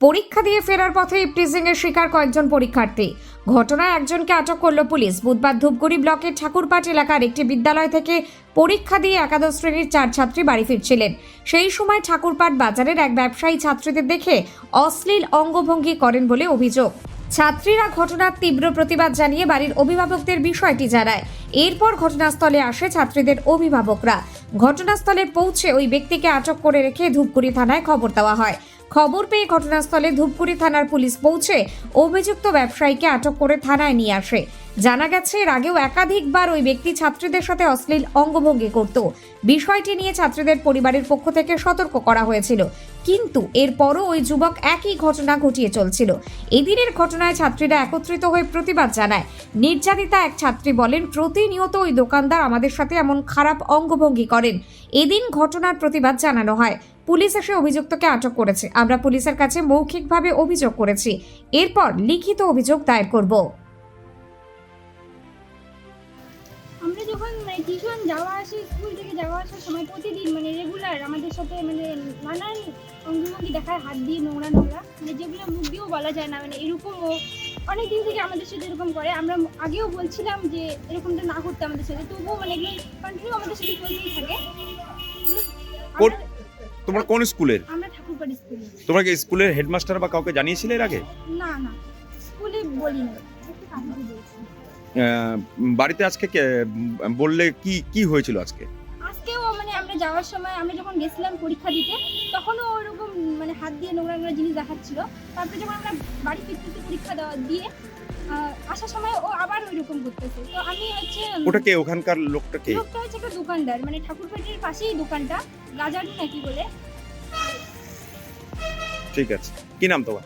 পরীক্ষা দিয়ে ফেরার পথে ইপটিজিং এর শিকার কয়েকজন পরীক্ষার্থী। ঘটনায় একজনকে আটক করল পুলিশ। বুধবার ধূপগুড়ি ব্লকের ঠাকুরপাট এলাকার একটি বিদ্যালয় থেকে পরীক্ষা দিয়ে একাদশ শ্রেণির চার ছাত্রী বাড়ি ফিরছিলেন। সেই সময় ঠাকুরপাট বাজারের এক ব্যবসায়ী ছাত্রীদের দেখে অশ্লীল অঙ্গভঙ্গি করেন বলে অভিযোগ। ছাত্রীরা ঘটনার তীব্র প্রতিবাদ জানিয়ে বাড়ির অভিভাবকদের বিষয়টি জানায়। এরপর ঘটনাস্থলে আসে ছাত্রীদের অভিভাবকরা। ঘটনাস্থলে পৌঁছে ওই ব্যক্তিকে আটক করে রেখে ধূপগুড়ি থানায় খবর দেওয়া হয়। খবর পেয়ে ঘটনাস্থলে ধূপগুড়ি থানার পুলিশ পৌঁছে অভিযুক্ত ব্যবসায়ীকে আটক করে থানায় নিয়ে আসে। জানা গেছে, এর আগেও একাধিকবার ওই ব্যক্তি ছাত্রীদের সাথে অশ্লীল অঙ্গভঙ্গি করত। বিষয়টি নিয়ে ছাত্রীদের পরিবারের পক্ষ থেকে সতর্ক করা হয়েছিল। কিন্তু এরপরও ওই যুবক একই ঘটনা ঘটিয়ে চলছিল। এদিনের ঘটনায় ছাত্রীরা একত্রিত হয়ে প্রতিবাদ জানায়। নির্যাতিতা এক ছাত্রী বলেন, প্রতিনিয়ত ওই দোকানদার আমাদের সাথে এমন খারাপ অঙ্গভঙ্গি করেন। এদিন ঘটনার প্রতিবাদ জানানো হয়। পুলিশ এসে অভিযুক্তকে আটক করেছে। আমরা পুলিশের কাছে মৌখিকভাবে অভিযোগ করেছি। এরপর লিখিত অভিযোগ দায়ের করব। আমরা যখন মানে টিউশন যাওয়া আসি স্কুল থেকে যাওয়া আসার সময় প্রতিদিন মানে রেগুলার আমাদের সাথে মানে নানান অঙ্গভঙ্গি দেখায় হাত দিয়ে নোংরা নোংরা মানে যেগুলো মুখ দিয়েও বলা যায় না মানে এরকমও অনেক দিন থেকে আমাদের সাথে এরকম করে। আমরা আগেও বলছিলাম যে এরকমটা না করতে আমাদের সাথে তবুও মানে এগুলো কন্টিনিউ আমাদের সাথে চলতেই থাকে। তোমরা কোন স্কুলের? আমরা ঠাকুরবাড়ি স্কুলে। তোমরা কি স্কুলের হেডমাস্টার বা কাউকে জানিয়েছিলে এর আগে? না না। স্কুলে বলিনি। বাড়িতে আজকে বললে কি কি হয়েছিল আজকে? আজকেও মানে আমরা যাওয়ার সময় আমরা যখন গেছিলাম পরীক্ষা দিতে তখনও ওরকম মানে হাত দিয়ে নোংরা নোংরা জিনিস দেখাচ্ছিল। তারপরে যখন আমরা বাড়ি ফিরতেছি পরীক্ষা দেওয়া দিয়ে আসার সময় ও আবার ওই রকম করতেছে তো আমি হচ্ছে ওটা কে? ওখানকার লোকটা কে? লোকটা হচ্ছে একটা দোকানদার মানে ঠাকুরবাড়ির পাশেই দোকানটা রাজারি নাকি বলে। ঠিক আছে। কি নাম তোমার?